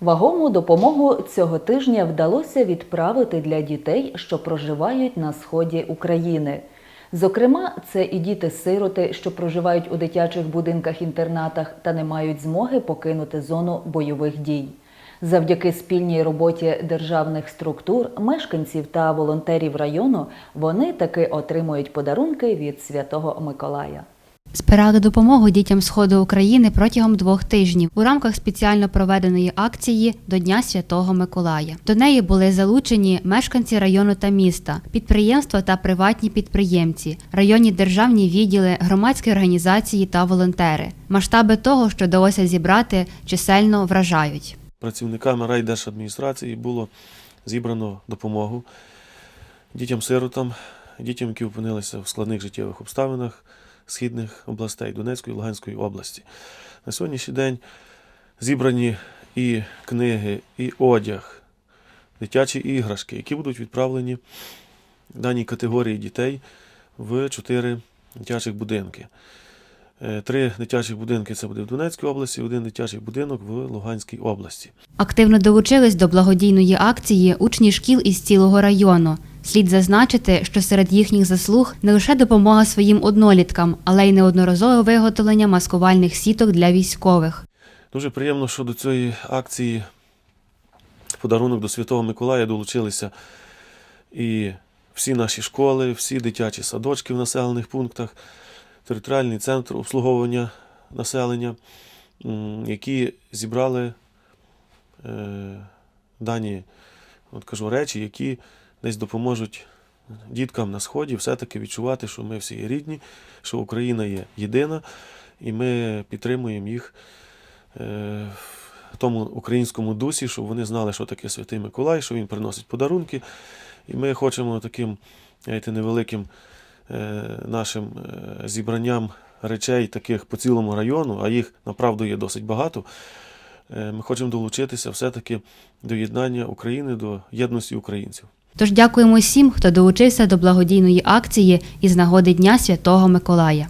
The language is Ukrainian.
Вагому допомогу цього тижня вдалося відправити для дітей, що проживають на сході України. Зокрема, це і діти-сироти, що проживають у дитячих будинках-інтернатах та не мають змоги покинути зону бойових дій. Завдяки спільній роботі державних структур, мешканців та волонтерів району вони таки отримують подарунки від Святого Миколая. Збирали допомогу дітям сходу України протягом двох тижнів у рамках спеціально проведеної акції до Дня Святого Миколая. До неї були залучені мешканці району та міста, підприємства та приватні підприємці, районні державні відділи, громадські організації та волонтери. Масштаби того, що вдалося зібрати, чисельно вражають. працівниками райдержадміністрації було зібрано допомогу дітям-сиротам, дітям, які опинилися в складних життєвих обставинах східних областей Донецької і Луганської області. На сьогоднішній день зібрані і книги, і одяг, дитячі іграшки, які будуть відправлені даній категорії дітей в чотири дитячих будинки. Е, Три дитячих будинки це буде в Донецькій області, один дитячий будинок в Луганській області. Активно долучились до благодійної акції учні шкіл із цілого району. Слід зазначити, що серед їхніх заслуг не лише допомога своїм одноліткам, але й неодноразове виготовлення маскувальних сіток для військових. Дуже приємно, що до цієї акції подарунок до Святого Миколая долучилися і всі наші школи, всі дитячі садочки в населених пунктах, територіальний центр обслуговування населення, які зібрали е, дані от кажу, речі, які десь допоможуть діткам на сході все-таки відчувати, що ми всі є рідні, що Україна є єдина, і ми підтримуємо їх е, в тому українському дусі, щоб вони знали, що таке Святий Миколай, що він приносить подарунки. І ми хочемо таким знаєте, невеликим е, нашим е, зібранням речей, таких по цілому району, а їх направду є досить багато. Ми хочемо долучитися все-таки до єднання України, до єдності українців. Тож дякуємо всім, хто долучився до благодійної акції із нагоди Дня Святого Миколая.